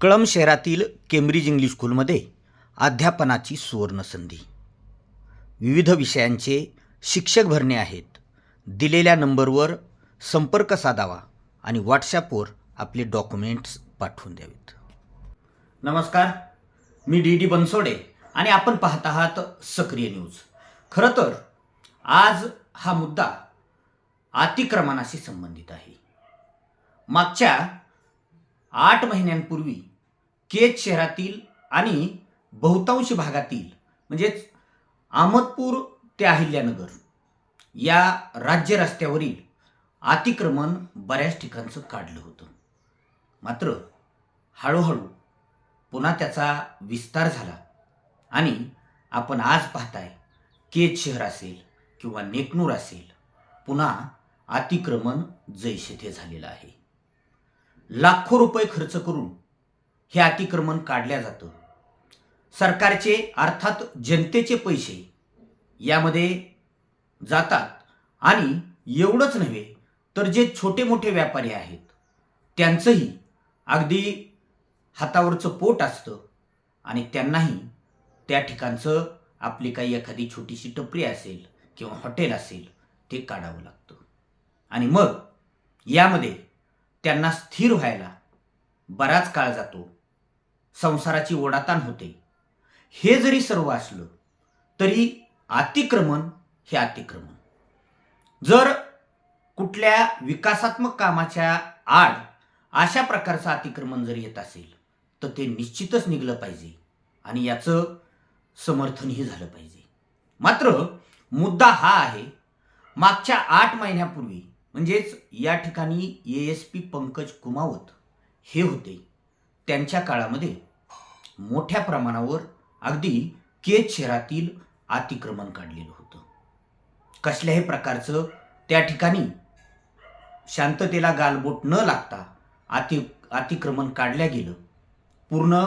कळम शहरातील Cambridge English स्कूलमध्ये अध्यापनाची सुवर्णसंधी विविध विषयांचे शिक्षक भरणे आहेत. दिलेल्या नंबरवर संपर्क साधावा आणि व्हॉट्सॲपवर आपले डॉक्युमेंट्स पाठवून द्यावेत. नमस्कार मी डी डी बनसोडे आणि आपण पाहत आहात सक्रिय न्यूज. खरं तर आज हा मुद्दा अतिक्रमणाशी संबंधित आहे. मागच्या आठ महिन्यांपूर्वी केज शहरातील आणि बहुतांश भागातील म्हणजेच अहमदपूर ते अहिल्यानगर या राज्य रस्त्यावरील अतिक्रमण बऱ्याच ठिकाणचं काढलं होतं. मात्र हळूहळू पुन्हा त्याचा विस्तार झाला आणि आपण आज पाहताय केज शहर असेल किंवा नेकनूर असेल पुन्हा अतिक्रमण जैशथे झालेलं आहे. लाखो रुपये खर्च करून हे अतिक्रमण काढल्या जातं. सरकारचे अर्थात जनतेचे पैसे यामध्ये जातात. आणि एवढंच नव्हे तर जे छोटे मोठे व्यापारी आहेत त्यांचंही अगदी हातावरचं पोट असतं. आणि त्यांनाही त्या ठिकाणचं आपली काही एखादी छोटीशी टपरी असेल किंवा हॉटेल असेल ते काढावं लागतं. आणि मग यामध्ये त्यांना स्थिर व्हायला बराच काळ जातो. संसाराची ओढाताण होते. हे जरी सर्व असलं तरी अतिक्रमण हे अतिक्रमण. जर कुठल्या विकासात्मक कामाच्या आड अशा प्रकारचं अतिक्रमण जर येत असेल तर ते निश्चितच निघलं पाहिजे आणि याचं समर्थनही झालं पाहिजे. मात्र मुद्दा हा आहे मागच्या आठ महिन्यापूर्वी म्हणजेच या ठिकाणी A S P Pankaj Kumawat हे होते त्यांच्या काळामध्ये. मोठ्या प्रमाणावर अगदी केज शहरातील अतिक्रमण काढलेलं होतं. कसल्याही प्रकारचं त्या ठिकाणी शांततेला गालबोट न लागता अति अतिक्रमण काढल्या गेलं. पूर्ण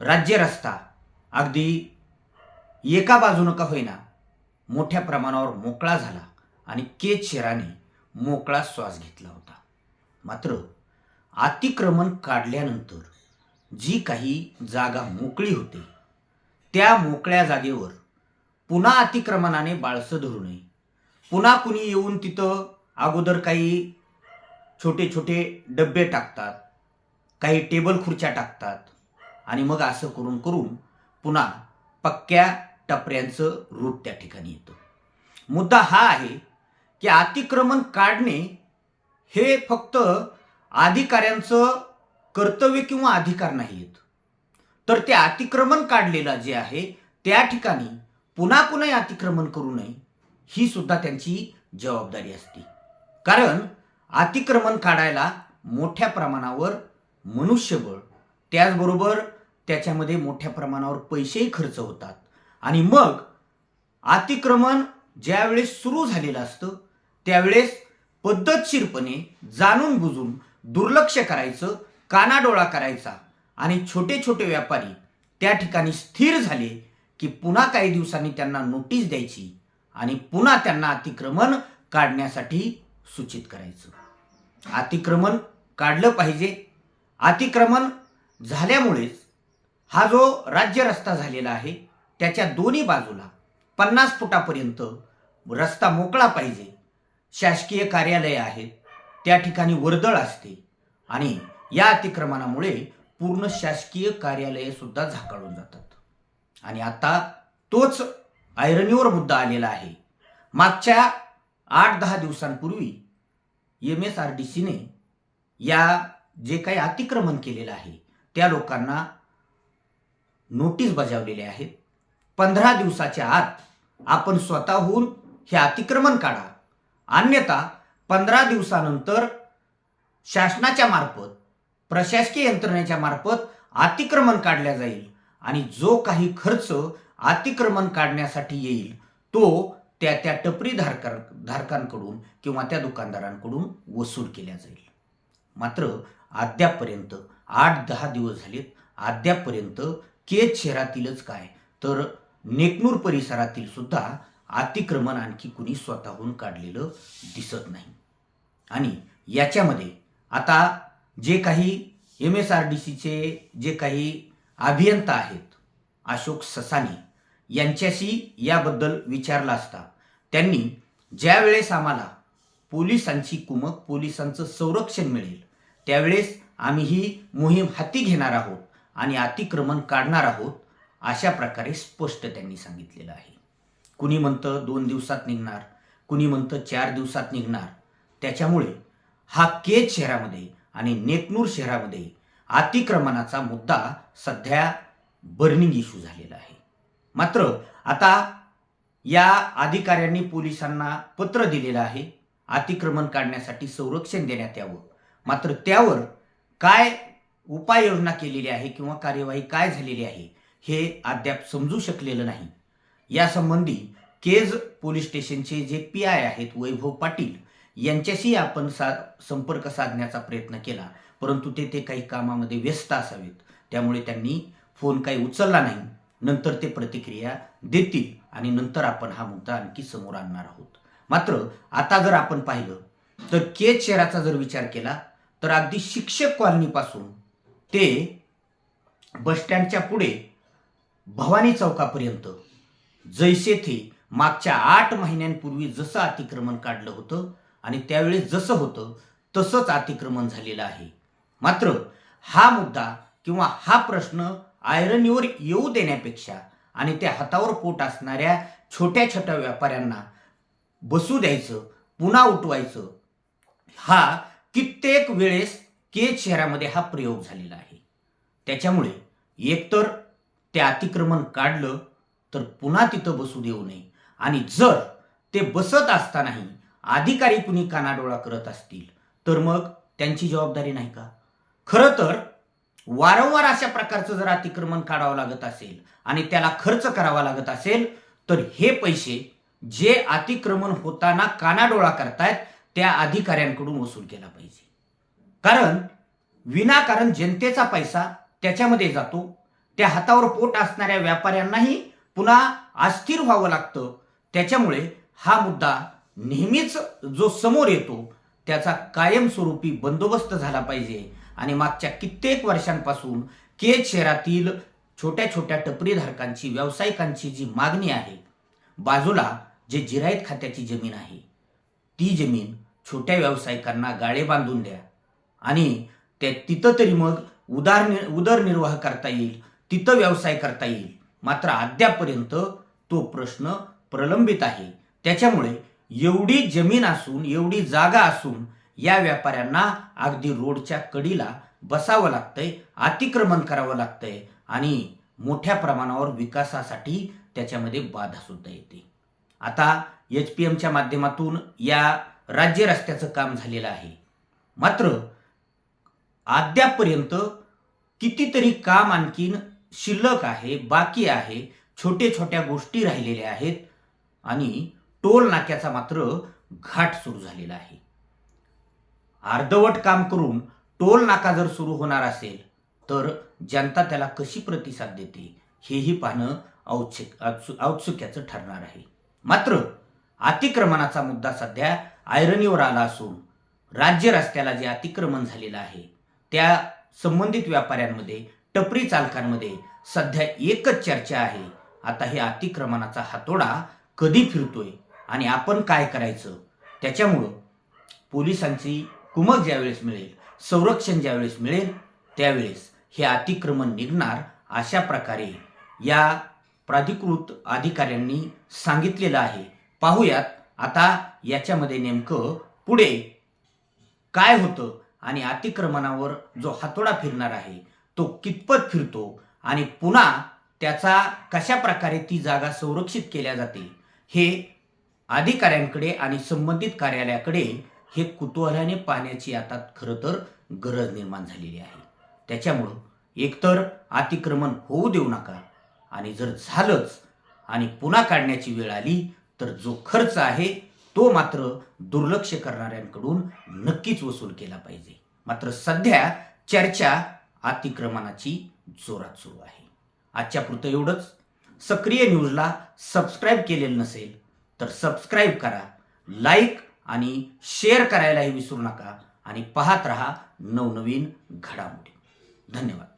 राज्य रस्ता अगदी एका बाजूनं का होईना मोठ्या प्रमाणावर मोकळा झाला आणि केज शहराने मोकळा श्वास घेतला होता. मात्र अतिक्रमण काढल्यानंतर जी काही जागा मोकळी होते त्या मोकळ्या जागेवर पुन्हा अतिक्रमणाने बाळसं धरू नये. पुन्हा कुणी येऊन तिथं अगोदर काही छोटे छोटे डबे टाकतात काही टेबल खुर्च्या टाकतात आणि मग असं करून करून पुन्हा पक्क्या टपऱ्यांचं रूप त्या ठिकाणी येतं. मुद्दा हा आहे की अतिक्रमण काढणे हे फक्त अधिकाऱ्यांचं कर्तव्य किंवा अधिकार नाही आहेत तर ते अतिक्रमण काढलेलं जे आहे त्या ठिकाणी पुन्हा कुणाही अतिक्रमण करू नये ही सुद्धा त्यांची जबाबदारी असते. कारण अतिक्रमण काढायला मोठ्या प्रमाणावर मनुष्यबळ त्याचबरोबर त्याच्यामध्ये मोठ्या प्रमाणावर पैसेही खर्च होतात. आणि मग अतिक्रमण ज्यावेळेस सुरू झालेलं असतं त्यावेळेस पद्धतशीरपणे जाणून बुजून दुर्लक्ष करायचं कानाडोळा करायचा आणि छोटे छोटे व्यापारी त्या ठिकाणी स्थिर झाले की पुन्हा काही दिवसांनी त्यांना नोटीस द्यायची आणि पुन्हा त्यांना अतिक्रमण काढण्यासाठी सूचित करायचं. अतिक्रमण काढलं पाहिजे. अतिक्रमण झाल्यामुळेच हा जो राज्य रस्ता झालेला आहे त्याच्या दोन्ही बाजूला पन्नास फुटापर्यंत रस्ता मोकळा पाहिजे. शासकीय कार्यालय आहेत त्या ठिकाणी वर्दळ असते आणि या अतिक्रमणामुळे पूर्ण शासकीय कार्यालये सुद्धा झाकाळून जातात. आणि आता तोच ऐरणीवर मुद्दा आलेला आहे. मागच्या आठ दहा दिवसांपूर्वी एम एस आर डी सीने या जे काही अतिक्रमण केलेलं आहे त्या लोकांना नोटीस बजावलेले आहेत पंधरा दिवसाच्या आत आपण स्वतःहून हे अतिक्रमण काढा. अन्यथा पंधरा दिवसानंतर शासनाच्या मार्फत प्रशासकीय यंत्रणेच्या मार्फत अतिक्रमण काढल्या जाईल आणि जो काही खर्च अतिक्रमण काढण्यासाठी येईल तो त्या त्या टपरी धारका धारकांकडून किंवा त्या दुकानदारांकडून वसूल केल्या जाईल. मात्र अद्यापपर्यंत आठ दहा दिवस झालेत. अद्यापपर्यंत केज शहरातीलच काय? तर नेकनूर परिसरातील सुद्धा अतिक्रमण आणखी कुणी स्वतःहून काढलेलं दिसत नाही. आणि याच्यामध्ये आता जे काही एम एस आर डी सीचे जे काही अभियंता आहेत अशोक ससानी यांच्याशी याबद्दल विचारलं असता. त्यांनी ज्यावेळेस आम्हाला पोलिसांची कुमक पोलिसांचं संरक्षण मिळेल त्यावेळेस आम्ही ही मोहीम हाती घेणार आहोत आणि अतिक्रमण काढणार आहोत अशा प्रकारे स्पष्ट त्यांनी सांगितलेलं आहे. कुणी म्हणतं दोन दिवसात निघणार कुणी म्हणतं चार दिवसात निघणार त्याच्यामुळे हा केज शहरामध्ये आणि नेकनूर शहरामध्ये अतिक्रमणाचा मुद्दा सध्या बर्निंग इश्यू झालेला आहे. मात्र आता या अधिकाऱ्यांनी पोलिसांना पत्र दिलेलं आहे अतिक्रमण काढण्यासाठी संरक्षण देण्यात यावं. मात्र त्यावर काय उपाययोजना केलेली आहे किंवा कार्यवाही काय झालेली आहे हे अद्याप समजू शकलेलं नाही. यासंबंधी केज पोलीस स्टेशनचे जे पी आय आहेत वैभव पाटील यांच्याशी आपण सा संपर्क साधण्याचा प्रयत्न केला. परंतु ते ते काही कामामध्ये व्यस्त असावेत. त्यामुळे त्यांनी फोन काही उचलला नाही. नंतर ते प्रतिक्रिया देतील आणि नंतर आपण हा मुद्दा आणखी समोर आणणार आहोत. मात्र आता जर आपण पाहिलं तर केज शहराचा जर विचार केला तर अगदी शिक्षक कॉलनीपासून ते बसस्टँडच्या पुढे भवानी चौकापर्यंत जैसे थे मागच्या आठ महिन्यांपूर्वी जसं अतिक्रमण काढलं होतं आणि त्यावेळेस जसं होतं तसंच अतिक्रमण झालेलं आहे. मात्र हा मुद्दा किंवा हा प्रश्न आयरनीवर येऊ देण्यापेक्षा आणि त्या हातावर पोट असणाऱ्या छोट्या छोट्या व्यापाऱ्यांना बसू द्यायचं पुन्हा उठवायचं हा कित्येक वेळेस केज शहरामध्ये हा प्रयोग झालेला आहे. त्याच्यामुळे एकतर ते अतिक्रमण काढलं तर पुन्हा तिथं बसू देऊ नये. आणि जर ते बसत असतानाही अधिकारी कुणी कानाडोळा करत असतील तर मग त्यांची जबाबदारी नाही का? खरं तर वारंवार अशा प्रकारचं जर अतिक्रमण काढावं लागत असेल आणि त्याला खर्च करावा लागत असेल तर हे पैसे जे अतिक्रमण होताना कानाडोळा करतायत त्या अधिकाऱ्यांकडून वसूल केला पाहिजे. कारण विनाकारण जनतेचा पैसा त्याच्यामध्ये जातो त्या हातावर पोट असणाऱ्या व्यापाऱ्यांनाही पुन्हा अस्थिर व्हावं लागतं. त्याच्यामुळे हा मुद्दा नेहमीच जो समोर येतो त्याचा कायमस्वरूपी बंदोबस्त झाला पाहिजे. आणि मागच्या कित्येक वर्षांपासून केज शहरातील छोट्या छोट्या टपरीधारकांची व्यावसायिकांची जी मागणी आहे बाजूला जे जिरायत खात्याची जमीन आहे ती जमीन छोट्या व्यावसायिकांना गाळे बांधून द्या. आणि ते तिथं तरी मग उदारनि उदरनिर्वाह करता येईल तिथं व्यवसाय करता येईल. मात्र अद्यापर्यंत तो प्रश्न प्रलंबित आहे. त्याच्यामुळे एवढी जमीन असून एवढी जागा असून या व्यापाऱ्यांना अगदी रोडच्या कडीला बसावं लागतंय अतिक्रमण करावं लागतंय आणि मोठ्या प्रमाणावर विकासासाठी त्याच्यामध्ये बाधा सुद्धा येते. आता एच पी एमच्या माध्यमातून या राज्य रस्त्याचं काम झालेलं आहे. मात्र अद्यापर्यंत कितीतरी काम आणखीन शिल्लक आहे बाकी आहे छोटे छोट्या गोष्टी राहिलेल्या आहेत आणि टोल नाक्याचा मात्र घाट सुरू झालेला आहे. अर्धवट काम करून टोल नाका जर सुरू होणार असेल तर जनता त्याला कशी प्रतिसाद देते हेही पाहणं औत्सुक औत्सुक्याचं ठरणार आहे. मात्र अतिक्रमणाचा मुद्दा सध्या आयरनीवर आला असून राज्य रस्त्याला जे अतिक्रमण झालेलं आहे त्या संबंधित व्यापाऱ्यांमध्ये टपरी चालकांमध्ये सध्या एकच चर्चा आहे. आता हे अतिक्रमणाचा हातोडा कधी फिरतोय आणि आपण काय करायचं? त्याच्यामुळं पोलिसांची कुमक ज्यावेळेस मिळेल संरक्षण ज्यावेळेस मिळेल त्यावेळेस हे अतिक्रमण निघणार अशा प्रकारे या प्राधिकृत अधिकाऱ्यांनी सांगितलेलं आहे. पाहूयात आता याच्यामध्ये नेमकं पुढे काय होतं आणि अतिक्रमणावर जो हातोडा फिरणार आहे तो कितपत फिरतो आणि पुन्हा त्याचा कशा प्रकारे ती जागा संरक्षित केल्या जाते हे अधिकाऱ्यांकडे आणि संबंधित कार्यालयाकडे हे कुतूहलाने पाहण्याची आता खरं तर गरज निर्माण झालेली आहे. त्याच्यामुळं एकतर अतिक्रमण होऊ देऊ नका आणि जर झालंच आणि पुन्हा काढण्याची वेळ आली तर जो खर्च आहे तो मात्र दुर्लक्ष करणाऱ्यांकडून नक्कीच वसूल केला पाहिजे. मात्र सध्या चर्चा अतिक्रमणाची जोरात सुरू आहे. आजच्या पुरतं एवढंच. सक्रिय न्यूजला सबस्क्राईब केलेलं नसेल तर सबस्क्राईब करा लाईक आणि शेअर करायलाही विसरू नका आणि पाहत रहा नवनवीन घडामोडी. धन्यवाद.